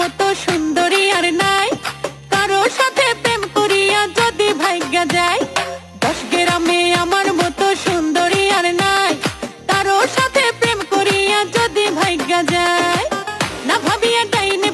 মতো সুন্দরী আর নাই। কারও সাথে প্রেম করিয়া যদি ভাগ্যা যায়, দশ গ্রামে আমার মতো সুন্দরী আর নাই। কারও সাথে প্রেম করিয়া যদি ভাগ্যা যায়, না ভাবিয়া ডাইনে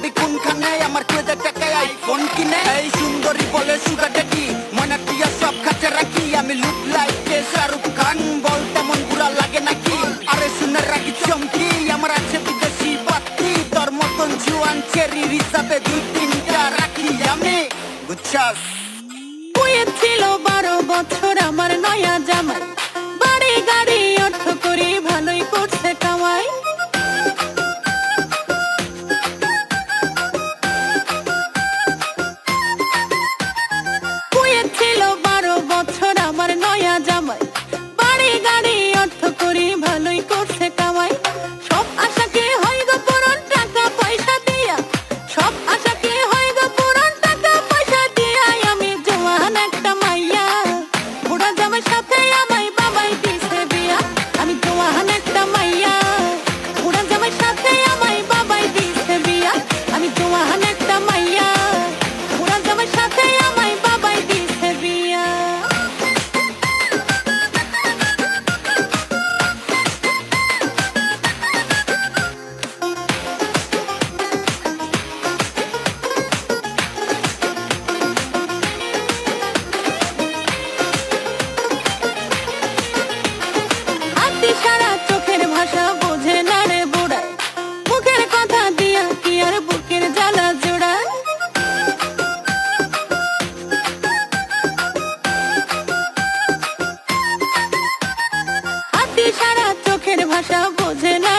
পাবি কোনখানে? আমার ক্রেজের টাকায় আইফোন কিনে? এই সুন্দরী বলে সুগার ডেটি মনে টিয়া সব কাছে রাখি। আমি লুক লাইকে শাহরুখ খান বল, তেমন বুড়া লাগে নাকি? আরে শুনে রাখি চমকি, আমার আছে বিদেশি বাতি তোর মতন জুয়ান চেরি হিসাবে দুই তিনটা রাখি আমি। বুঝছাস? ছিল বারো বছর, আমার নয়া জামাই i double, then I